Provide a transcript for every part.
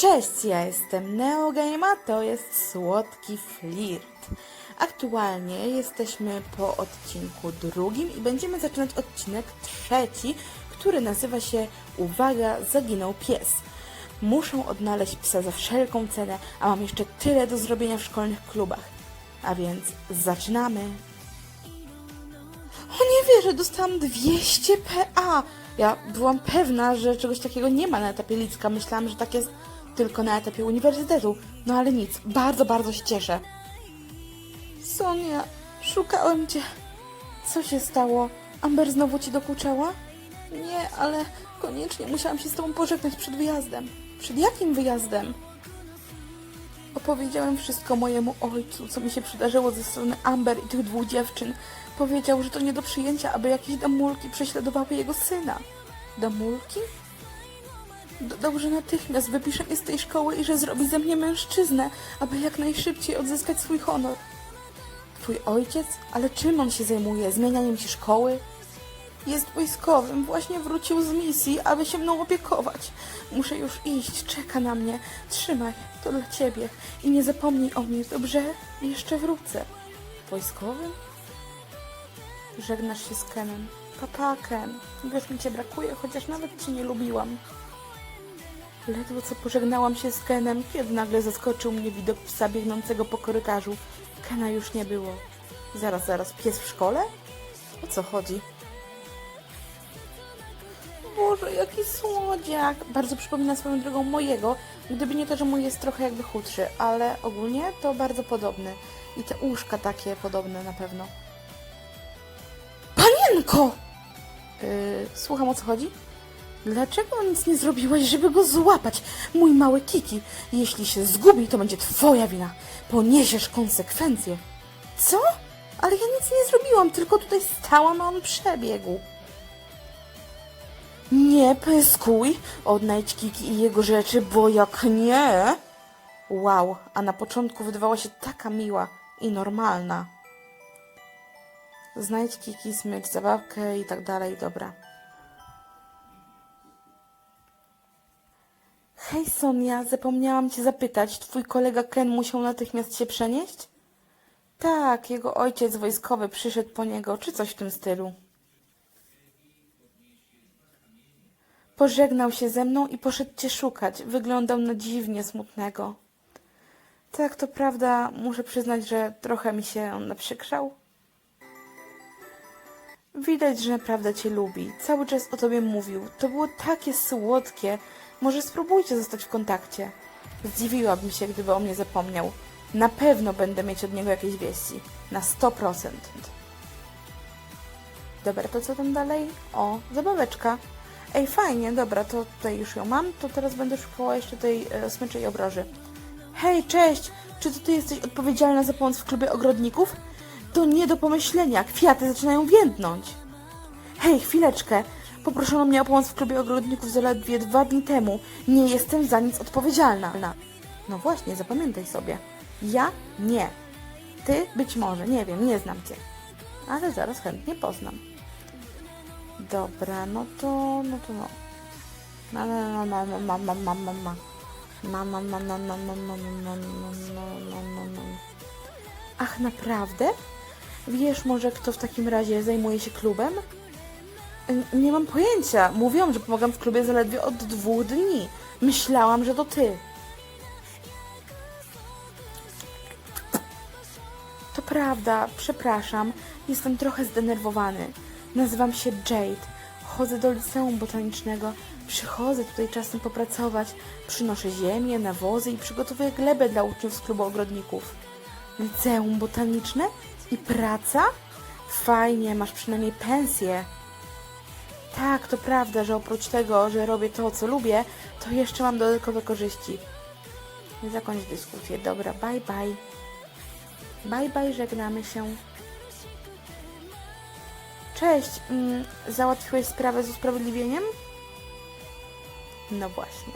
Cześć, ja jestem Neogame, to jest Słodki Flirt. Aktualnie jesteśmy po odcinku drugim i będziemy zaczynać odcinek trzeci, który nazywa się Uwaga, zaginął pies. Muszę odnaleźć psa za wszelką cenę, a mam jeszcze tyle do zrobienia w szkolnych klubach. A więc zaczynamy. O nie wierzę, dostałam 200 PA. Ja byłam pewna, że czegoś takiego nie ma na etapie lidzka. Myślałam, że tak jest tylko na etapie uniwersytetu. No ale nic, bardzo, bardzo się cieszę. Sonia, szukałem cię. Co się stało? Amber znowu ci dokuczała? Nie, ale koniecznie musiałam się z tobą pożegnać przed wyjazdem. Przed jakim wyjazdem? Opowiedziałem wszystko mojemu ojcu, co mi się przydarzyło ze strony Amber i tych dwóch dziewczyn. Powiedział, że to nie do przyjęcia, aby jakieś damulki prześladowały jego syna. Damulki? Że natychmiast wypisze mnie z tej szkoły i że zrobi ze mnie mężczyznę, aby jak najszybciej odzyskać swój honor. Twój ojciec? Ale czym on się zajmuje? Zmienianiem się szkoły? Jest wojskowym, właśnie wrócił z misji, aby się mną opiekować. Muszę już iść, czeka na mnie. Trzymaj, to dla ciebie. I nie zapomnij o mnie, dobrze? Jeszcze wrócę. Wojskowym? Żegnasz się z Kenem. Papa, Ken. Wiesz, mi cię brakuje, chociaż nawet cię nie lubiłam. Ledwo co pożegnałam się z Kenem, kiedy nagle zaskoczył mnie widok psa biegnącego po korytarzu. Kena już nie było. Zaraz, zaraz, pies w szkole? O co chodzi? Boże, jaki słodziak! Bardzo przypomina swoją drogą mojego, gdyby nie to, że mój jest trochę jakby chudszy, ale ogólnie to bardzo podobny. I te uszka takie podobne na pewno. Panienko! Yy, słucham o co chodzi? Dlaczego nic nie zrobiłaś, żeby go złapać, mój mały Kiki? Jeśli się zgubi, to będzie twoja wina. Poniesiesz konsekwencje. Co? Ale ja nic nie zrobiłam, tylko tutaj stałam, a on przebiegł. Nie pyskuj, odnajdź Kiki i jego rzeczy, bo jak nie... Wow, a na początku wydawała się taka miła i normalna. Znajdź Kiki, smycz zabawkę i tak dalej, dobra. Hej Sonia, zapomniałam cię zapytać, twój kolega Ken musiał natychmiast się przenieść? Tak, jego ojciec wojskowy przyszedł po niego, czy coś w tym stylu. Pożegnał się ze mną i poszedł cię szukać. Wyglądał na dziwnie smutnego. Tak, to prawda, muszę przyznać, że trochę mi się on naprzykrzał. Widać, że naprawdę cię lubi. Cały czas o tobie mówił. To było takie słodkie. Może spróbujcie zostać w kontakcie. Zdziwiłabym się, gdyby o mnie zapomniał. Na pewno będę mieć od niego jakieś wieści. Na 100%. Dobra, to co tam dalej? O, zabaweczka. Ej, fajnie, dobra, to tutaj już ją mam, to teraz będę szukała jeszcze tej e, smyczy i obroży. Hej, cześć! Czy to ty jesteś odpowiedzialna za pomoc w klubie ogrodników? To nie do pomyślenia, kwiaty zaczynają więdnąć. Hej, chwileczkę. Poproszono mnie o pomoc w klubie ogrodników zaledwie dwa dni temu. Nie jestem za nic odpowiedzialna. No właśnie, zapamiętaj sobie. Ja nie. Ty być może, nie wiem, nie znam cię. Ale zaraz chętnie poznam. Dobra, no to, no to no. No, no, no, no, no, no, no, no, no. No, no, no, no, no, no, no, no, no, no, no, no, no. Ach, naprawdę? Wiesz może, kto w takim razie zajmuje się klubem? N- Nie mam pojęcia. Mówiłam, że pomagam w klubie zaledwie od dwóch dni. Myślałam, że to ty. To prawda, przepraszam. Jestem trochę zdenerwowany. Nazywam się Jade. Chodzę do liceum botanicznego. Przychodzę tutaj czasem popracować. Przynoszę ziemię, nawozy i przygotowuję glebę dla uczniów z klubu ogrodników. Liceum botaniczne? I praca? Fajnie, masz przynajmniej pensję. Tak, to prawda, że oprócz tego, że robię to, co lubię, to jeszcze mam dodatkowe korzyści. Zakończ dyskusję. Dobra, bye bye. Bye bye, żegnamy się. Cześć, mm, załatwiłeś sprawę z usprawiedliwieniem? No właśnie.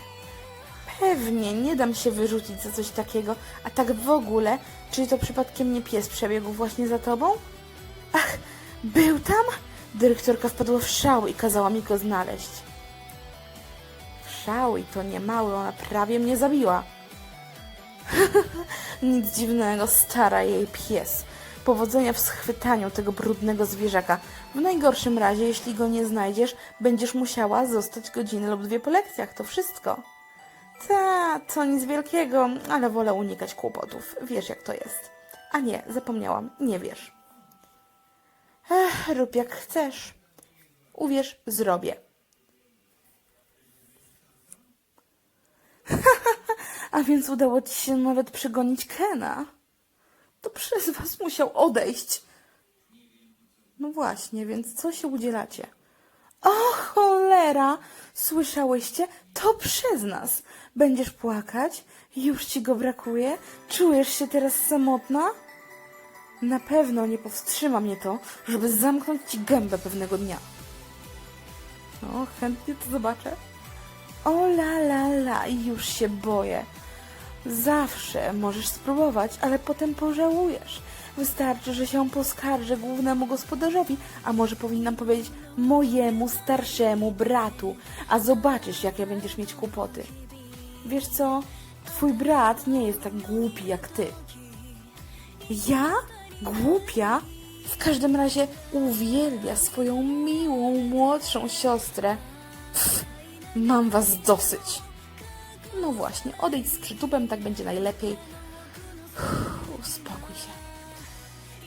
Pewnie, nie dam się wyrzucić za coś takiego. A tak w ogóle, czy to przypadkiem nie pies przebiegł właśnie za tobą? Ach, był tam? Dyrektorka wpadła w szał i kazała mi go znaleźć. W strzał i to nie mały, ona prawie mnie zabiła. Nic dziwnego, stara jej pies. Powodzenia w schwytaniu tego brudnego zwierzaka. W najgorszym razie, jeśli go nie znajdziesz, będziesz musiała zostać godzinę lub dwie po lekcjach. To wszystko. Ta, to nic wielkiego, ale wolę unikać kłopotów. Wiesz, jak to jest. A nie, zapomniałam, nie wiesz. Ech, rób jak chcesz. Uwierz, zrobię. A więc udało ci się nawet przegonić Kena. To przez was musiał odejść. No właśnie, więc co się udzielacie? O cholera! Słyszałyście? To przez nas. Będziesz płakać? Już ci go brakuje? Czujesz się teraz samotna? Na pewno nie powstrzyma mnie to, żeby zamknąć ci gębę pewnego dnia. O, chętnie to zobaczę. O la la la, już się boję. Zawsze możesz spróbować, ale potem pożałujesz. Wystarczy, że się poskarżę głównemu gospodarzowi, a może powinnam powiedzieć mojemu starszemu bratu, a zobaczysz, jakie będziesz mieć kłopoty. Wiesz co? Twój brat nie jest tak głupi jak ty. Ja? Głupia? W każdym razie uwielbia swoją miłą, młodszą siostrę. Pff, mam was dosyć. No właśnie, odejdź z przytupem, tak będzie najlepiej. Uff, Uspokój się.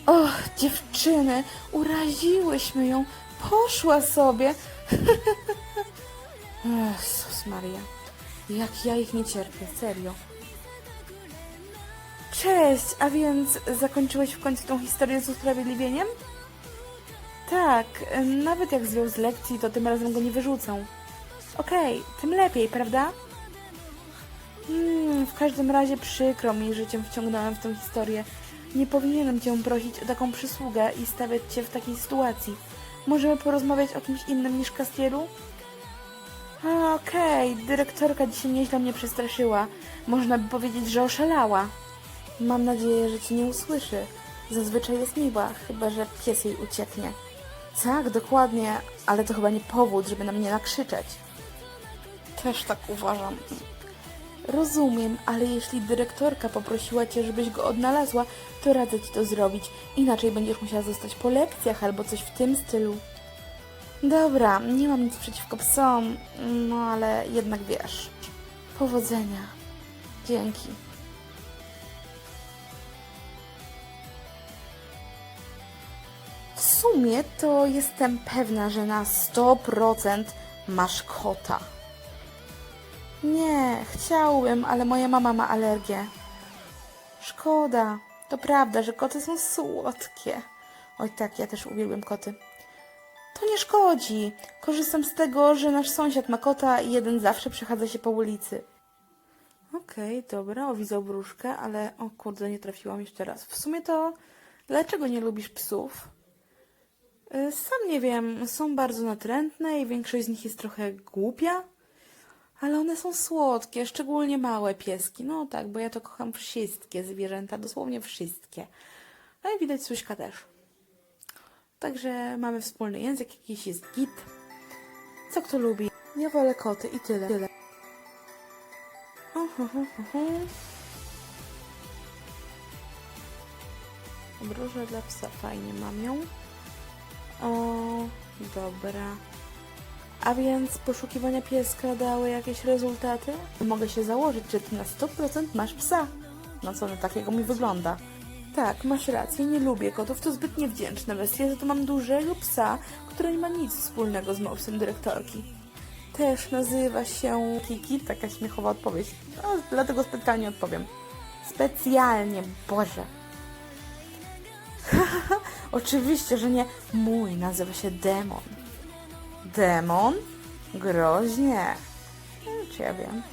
Och, dziewczyny, uraziłyśmy ją. Poszła sobie. Jezus Maria, jak ja ich nie cierpię, serio. Cześć, a więc zakończyłeś w końcu tą historię z usprawiedliwieniem? Tak, nawet jak zwiął z lekcji, to tym razem go nie wyrzucą. Okej, tym lepiej, prawda? Hmm, w każdym razie przykro mi, że cię wciągnąłem w tę historię. Nie powinienem cię prosić o taką przysługę i stawiać cię w takiej sytuacji. Możemy porozmawiać o kimś innym niż Castielu? Okej, dyrektorka dzisiaj nieźle mnie przestraszyła. Można by powiedzieć, że oszalała. Mam nadzieję, że cię nie usłyszy. Zazwyczaj jest miła, chyba że pies jej ucieknie. Tak, dokładnie, ale to chyba nie powód, żeby na mnie nakrzyczeć. Też tak uważam. Rozumiem, ale jeśli dyrektorka poprosiła cię, żebyś go odnalazła, to radzę ci to zrobić. Inaczej będziesz musiała zostać po lekcjach albo coś w tym stylu. Dobra, nie mam nic przeciwko psom, no ale jednak wiesz. Powodzenia. Dzięki. Sumie to jestem pewna, że na 100% masz kota. Nie, chciałbym, ale moja mama ma alergię. Szkoda. To prawda, że koty są słodkie. Oj tak, ja też uwielbiam koty. To nie szkodzi. Korzystam z tego, że nasz sąsiad ma kota i jeden zawsze przechadza się po ulicy. Okej, dobra, owidzał wróżkę, ale o kurde, nie trafiłam jeszcze raz. W sumie to dlaczego nie lubisz psów? Y, Sam nie wiem, są bardzo natrętne i większość z nich jest trochę głupia. Ale one są słodkie, szczególnie małe pieski. No tak, bo ja to kocham wszystkie zwierzęta, dosłownie wszystkie. I widać Suśka też. Także mamy wspólny język, jakiś jest git. Co kto lubi? Ja wolę koty i tyle. tyle. Obroże dla psa, fajnie mam ją. O, dobra. A więc poszukiwania pieska dały jakieś rezultaty? Mogę się założyć, że ty na 100% masz psa. No co, no takiego mi wygląda. Tak, masz rację, nie lubię kotów, to zbyt niewdzięczne bestie, za to mam dużego psa, który nie ma nic wspólnego z mopsem dyrektorki. Też nazywa się Kiki, taka śmiechowa odpowiedź. No, dlatego specjalnie odpowiem. Specjalnie, Boże. Oczywiście, że nie. Mój nazywa się Demon. Demon? Groźnie. Nie, Czy ja wiem?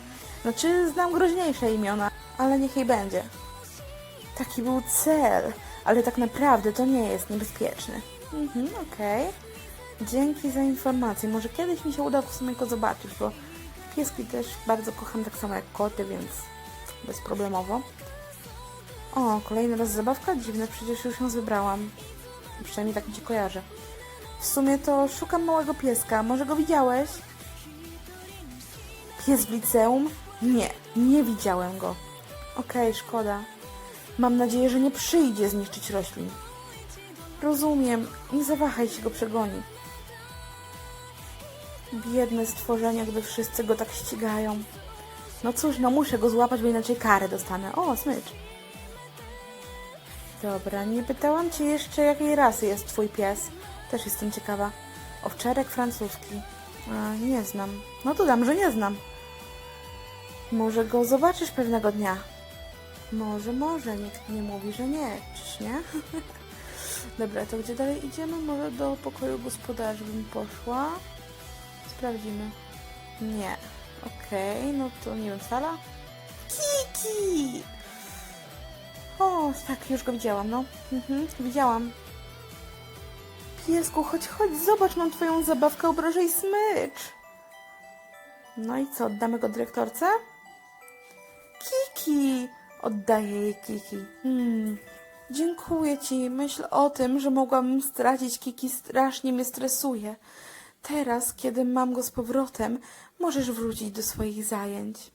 Znaczy, znam groźniejsze imiona, ale niech jej będzie. Taki był cel, ale tak naprawdę to nie jest niebezpieczny. Mhm, okej. Dzięki za informację. Może kiedyś mi się uda w sumie go zobaczyć, bo pieski też bardzo kocham, tak samo jak koty, więc bezproblemowo. O, kolejny raz zabawka? Dziwne, przecież już ją wybrałam. Przynajmniej tak mi się kojarzy. W sumie to szukam małego pieska. Może go widziałeś? Jest w liceum? Nie, nie widziałem go. Okej, szkoda. Mam nadzieję, że nie przyjdzie zniszczyć roślin. Rozumiem, nie zawahaj się go przegoni. Biedne stworzenia, gdy wszyscy go tak ścigają. No cóż, no muszę go złapać, bo inaczej karę dostanę. O, smycz. Dobra, nie pytałam cię jeszcze, jakiej rasy jest twój pies. Też jestem ciekawa. Owczarek francuski. Nie znam. No to dam, że nie znam. Może go zobaczysz pewnego dnia. Może, może. Nikt nie mówi, że nie. Czyż nie? Dobra, to gdzie dalej idziemy? Może do pokoju gospodarzy bym poszła. Sprawdzimy. Nie. Okej, no to nie wiem, sala? Kiki! O, tak, już go widziałam, no. Mhm, widziałam. Piesku, chodź, chodź, zobacz, mam twoją zabawkę, obrażaj smycz. No i co, oddamy go dyrektorce? Kiki! Oddaję jej Kiki. Hmm. Dziękuję ci. Myśl o tym, że mogłabym stracić Kiki, strasznie mnie stresuje. Teraz, kiedy mam go z powrotem, możesz wrócić do swoich zajęć.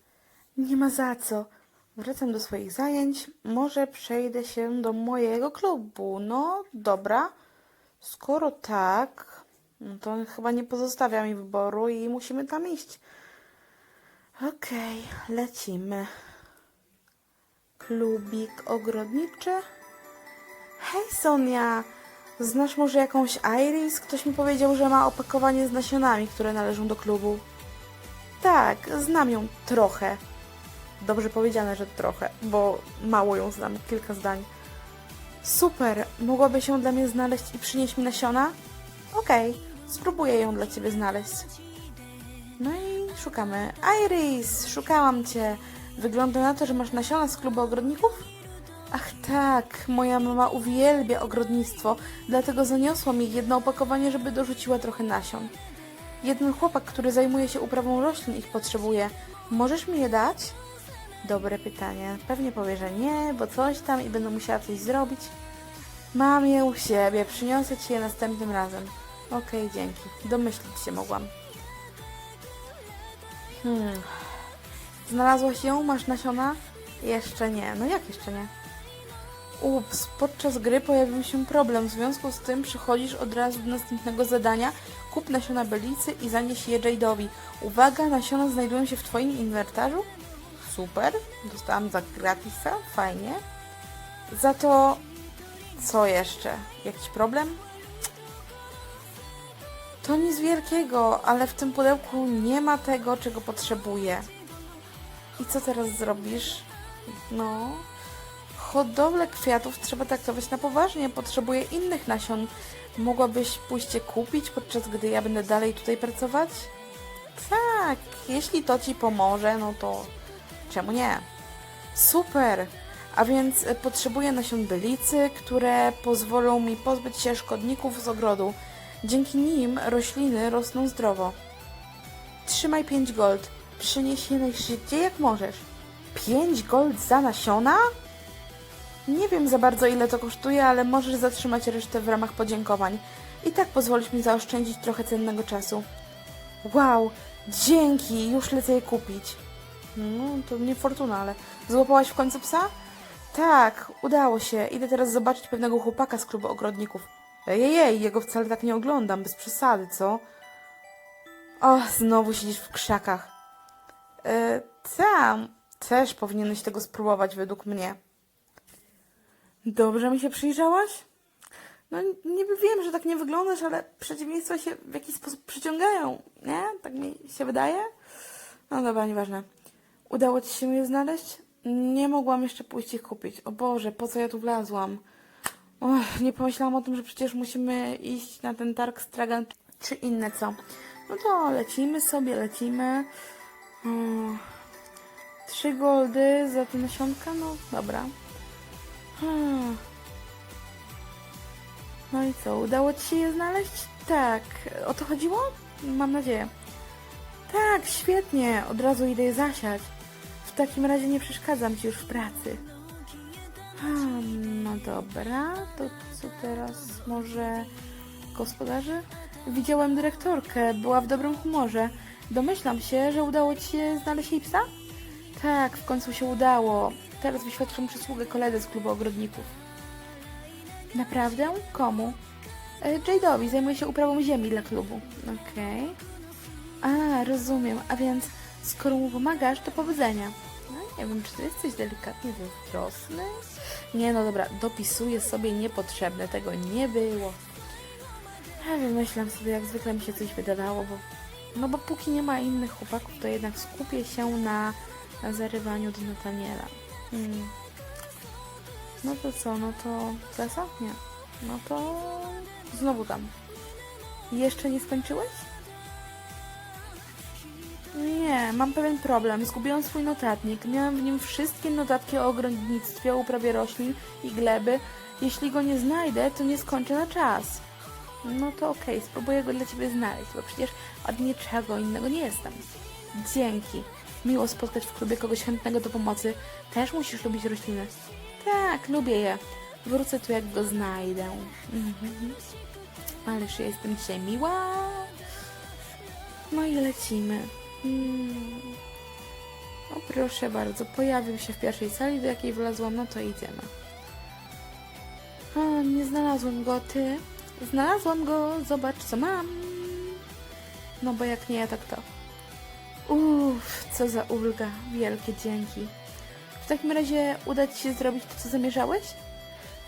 Nie ma za co. Wracam do swoich zajęć. Może przejdę się do mojego klubu. No, dobra. Skoro tak, no to chyba nie pozostawia mi wyboru i musimy tam iść. Okej, lecimy. Klubik ogrodniczy. Hej Sonia, znasz może jakąś Iris? Ktoś mi powiedział, że ma opakowanie z nasionami, które należą do klubu. Tak, znam ją trochę. Dobrze powiedziane, że trochę, bo mało ją znam, kilka zdań. Super, mogłaby się dla mnie znaleźć i przynieść mi nasiona? Okej, spróbuję ją dla ciebie znaleźć. No i szukamy. Iris, szukałam cię. Wygląda na to, że masz nasiona z klubu ogrodników? Ach tak, moja mama uwielbia ogrodnictwo, dlatego zaniosła mi jedno opakowanie, żeby dorzuciła trochę nasion. Jeden chłopak, który zajmuje się uprawą roślin, ich potrzebuje. Możesz mi je dać? Dobre pytanie. Pewnie powie, że nie, bo coś tam i będę musiała coś zrobić. Mam je u siebie, przyniosę ci je następnym razem. Okej, dzięki. Domyślić się mogłam. Hmm. Znalazłaś ją? Masz nasiona? Jeszcze nie. No jak jeszcze nie? Ups, podczas gry pojawił się problem. W związku z tym przychodzisz od razu do następnego zadania. Kup nasiona belicy i zanieś je Jade'owi. Uwaga, nasiona znajdują się w Twoim inwentarzu? Super. Dostałam za gratisa. Fajnie. Za to... Co jeszcze? Jakiś problem? To nic wielkiego, ale w tym pudełku nie ma tego, czego potrzebuję. I co teraz zrobisz? No, hodowlę kwiatów trzeba traktować na poważnie. Potrzebuję innych nasion. Mogłabyś pójść je kupić, podczas gdy ja będę dalej tutaj pracować? Tak, jeśli to ci pomoże, no to czemu nie? Super! A więc e, potrzebuję nasion bylicy, które pozwolą mi pozbyć się szkodników z ogrodu. Dzięki nim rośliny rosną zdrowo. Trzymaj 5 gold. Przynieś je najszybciej jak możesz. 5 gold za nasiona? Nie wiem za bardzo ile to kosztuje, ale możesz zatrzymać resztę w ramach podziękowań. I tak pozwolisz mi zaoszczędzić trochę cennego czasu. Wow, dzięki, już lecę je kupić. No, to nie fortuna, ale złapałaś w końcu psa? Tak, udało się. Idę teraz zobaczyć pewnego chłopaka z klubu ogrodników. Ej, ej, ej, jego wcale tak nie oglądam, bez przesady, co? O, znowu siedzisz w krzakach. E, tam, też powinieneś tego spróbować według mnie. Dobrze mi się przyjrzałaś? No niby wiem, że tak nie wyglądasz, ale przeciwieństwa się w jakiś sposób przyciągają, nie? Tak mi się wydaje? No dobra, nieważne. Udało ci się je znaleźć? Nie mogłam jeszcze pójść ich kupić. O Boże, po co ja tu wlazłam? Och, nie pomyślałam o tym, że przecież musimy iść na ten targ Stragan czy inne co. No to lecimy sobie, lecimy. Trzy goldy za te nasionka? No dobra. Hmm. No i co, udało Ci się je znaleźć? Tak. O to chodziło? Mam nadzieję. Tak, świetnie. Od razu idę je zasiać. Takim razie nie przeszkadzam Ci już w pracy. Hmm, no dobra, to co teraz? Może gospodarzy? Widziałem dyrektorkę, była w dobrym humorze. Domyślam się, że udało Ci się znaleźć jej psa? Tak, w końcu się udało. Teraz wyświadczam przysługę koledze z klubu ogrodników. Naprawdę? Komu? E, Jade'owi zajmuje się uprawą ziemi dla klubu. Okej. A, rozumiem. A więc skoro mu pomagasz, to powodzenia. Nie wiem, czy ty jesteś delikatnie zazdrosny? Nie, no dobra, dopisuję sobie niepotrzebne. Tego nie było. Ja wymyślam sobie, jak zwykle mi się coś wydawało, bo... No bo póki nie ma innych chłopaków, to jednak skupię się na, na zarywaniu do Nataniela. Hmm. No to co, no to klasa? Nie. No to znowu tam. Jeszcze nie skończyłeś? Nie, mam pewien problem. Zgubiłam swój notatnik. Miałam w nim wszystkie notatki o ogrodnictwie, uprawie roślin i gleby. Jeśli go nie znajdę, to nie skończę na czas. No to okej, spróbuję go dla ciebie znaleźć, bo przecież od niczego innego nie jestem. Dzięki. Miło spotkać w klubie kogoś chętnego do pomocy. Też musisz lubić rośliny. Tak, lubię je. Wrócę tu, jak go znajdę. Mhm. Ależ ja jestem dzisiaj miła. No i lecimy. Mm. O proszę bardzo, pojawił się w pierwszej sali, do jakiej wlazłam, no to idziemy. A, nie znalazłem go, ty? Znalazłam go, zobacz co mam. No bo jak nie ja, tak to. Uff, co za ulga, wielkie dzięki. W takim razie uda Ci się zrobić to, co zamierzałeś?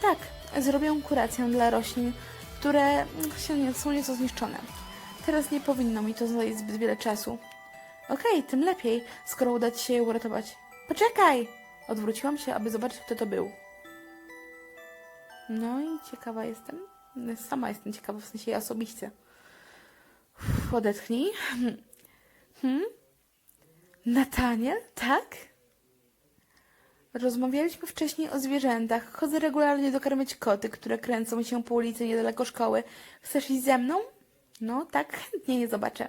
Tak, zrobię kurację dla roślin, które się nie, są nieco zniszczone. Teraz nie powinno mi to zająć zbyt wiele czasu. Okej, tym lepiej, skoro uda Ci się je uratować. Poczekaj! Odwróciłam się, aby zobaczyć, kto to był. No i ciekawa jestem. Sama jestem ciekawa, w sensie ja osobiście. Uff, odetchnij. Hmm? Nataniel? Tak? Rozmawialiśmy wcześniej o zwierzętach. Chodzę regularnie dokarmiać koty, które kręcą się po ulicy niedaleko szkoły. Chcesz iść ze mną? No, tak, chętnie je zobaczę.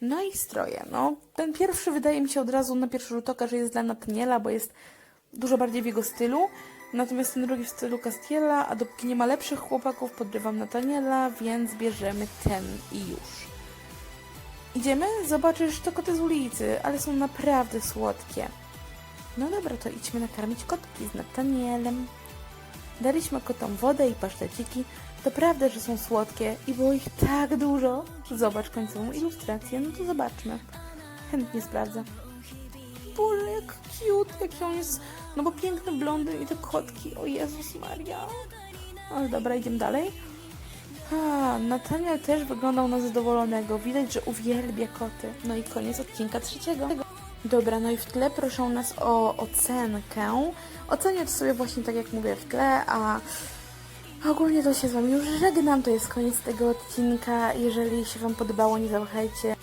No i stroje. No, ten pierwszy wydaje mi się od razu na pierwszy rzut oka, że jest dla Nataniela, bo jest dużo bardziej w jego stylu. Natomiast ten drugi w stylu Castiela, a dopóki nie ma lepszych chłopaków, podrywam Nataniela, więc bierzemy ten i już. Idziemy? Zobaczysz, to koty z ulicy, ale są naprawdę słodkie. No dobra, to idźmy nakarmić kotki z Natanielem. Daliśmy kotom wodę i paszteciki. To prawda, że są słodkie i było ich tak dużo. Zobacz końcową ilustrację, no to zobaczmy. Chętnie sprawdzę. Boże, jak cute, jaki on jest. No bo piękny blondyn i te kotki. O Jezus Maria. Ale dobra, idziemy dalej. A, Nataniel też wyglądał na zadowolonego. Widać, że uwielbia koty. No i koniec odcinka trzeciego. Dobra, no i w tle proszą nas o ocenkę. Ocenię to sobie właśnie tak jak mówię w tle, a ogólnie to się z Wami już żegnam. To jest koniec tego odcinka. Jeżeli się Wam podobało, nie zawahajcie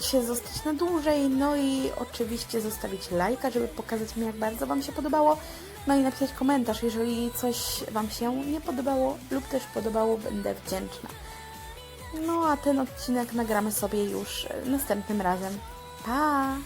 się zostać na dłużej. No i oczywiście zostawić lajka, żeby pokazać mi, jak bardzo Wam się podobało. No i napisać komentarz, jeżeli coś Wam się nie podobało lub też podobało, będę wdzięczna. No a ten odcinek nagramy sobie już następnym razem. Pa!